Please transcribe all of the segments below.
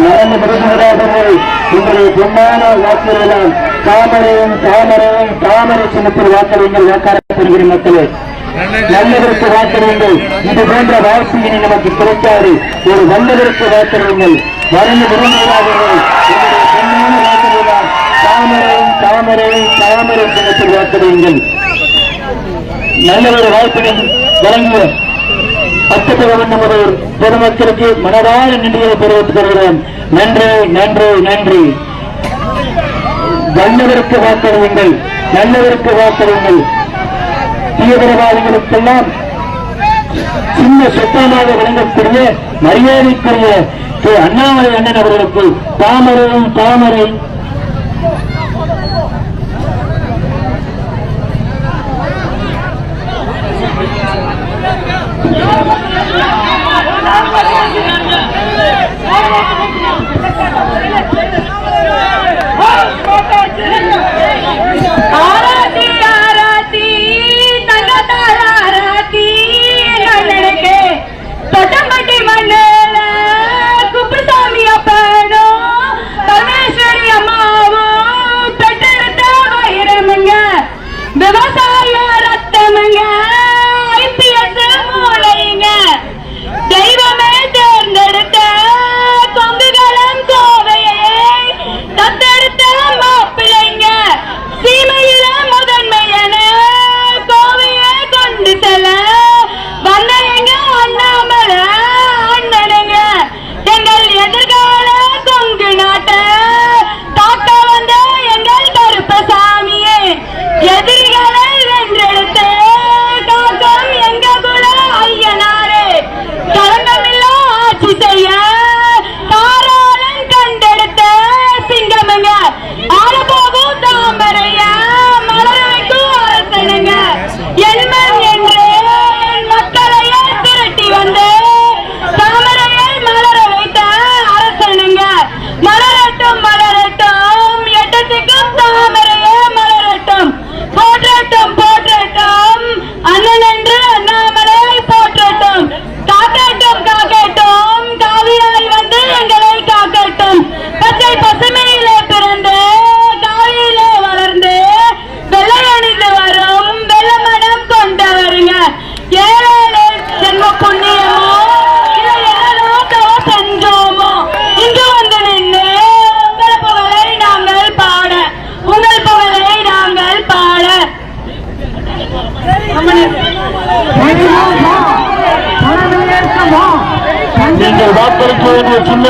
நடந்து வருகிறார்கள் உங்களுடைய பொன்னான வாக்குகளெல்லாம் தாமரையும் தாமரையும் தாமரை சின்னத்தில் வாக்களிங்கள் வாக்காளர் பெறுகிற மக்களே. நல்லதற்கு வாக்களிங்கள் இது போன்ற வாழ்க்கையினை நமக்கு கிடைக்காது. ஒரு வல்லதற்கு வாக்களிங்கள் வளர்ந்து விரும்புகிறார்கள் உங்களுடைய பொன்னான வாக்குறுதலாம் தாமரையும் தாமரையும் தாமரை சின்னத்தில் வாக்களியுங்கள். நல்ல ஒரு வாய்ப்பினை வழங்குவோம். பக்கத்தில் நமது பொதுமக்களுக்கு மனதார நன்றியை தெரிவித்துக் கொள்கிறேன் நன்றி நன்றி நன்றி. நல்லவருக்கு வாக்களியுங்கள். நல்லவருக்கு வாக்களியுங்கள். தீவிரவாதிகளுக்கெல்லாம் சின்ன சொத்தமாக விளங்கக்கூடிய மரியாதைக்குரிய திரு அண்ணாமலை அண்ணன் அவர்களுக்கு தாமரையும் தாமரை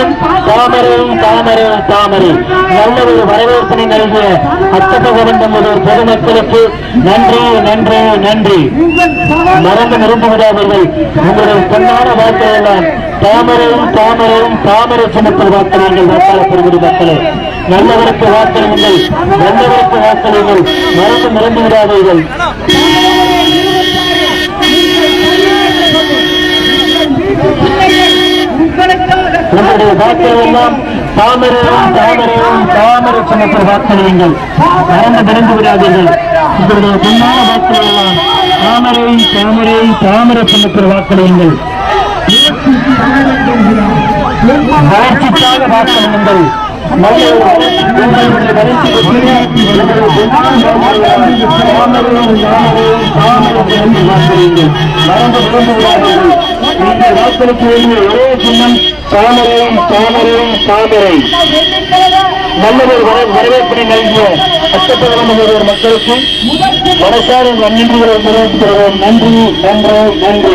வேண்டிய சின்னம் தாமரையும் தாமரையும். தாமரை நல்ல ஒரு வரவேற்பினை நல்கிய அத்தபகவன் நமது பொதுமக்களுக்கு நன்றி நன்றி நன்றி. மறந்து நிறுந்து விடாதீர்கள் உங்களுடைய பொன்னான வாக்குகளெல்லாம் தாமரையும் தாமரையும் தாமரை சின்னத்தில் வாக்களியுங்கள் வாக்காளர் வாக்காளப்படுகிற மக்களே. நல்லவருக்கு வாக்களியுங்கள் நல்லவருக்கு வாக்களியுங்கள். மறந்து நிறுந்து விடாதீர்கள் உங்களுடைய தாமரையும் தாமரையும் தாமரை சின்னத்தில் வாக்களியுங்கள் மறந்து மறந்து விடாதீர்கள். உங்களுடைய பொன்னான வாக்குகள் எல்லாம் தாமரை சின்னத்தில் வாக்களியுங்கள் வளர்ச்சிக்காக வாக்களியுங்கள் மறந்து இந்த நீங்கள் வாக்களிக்க வேண்டிய ஒரே சின்னம் தாமரையும் தாமரையும் தாமரை. நல்ல வரவேற்பினை நல்கிய கஷ்டப்படுகிற மக்களுக்கு மனசார நன்றிகளை தெரிவிக்கிறோம் நன்றி நன்றி நன்றி.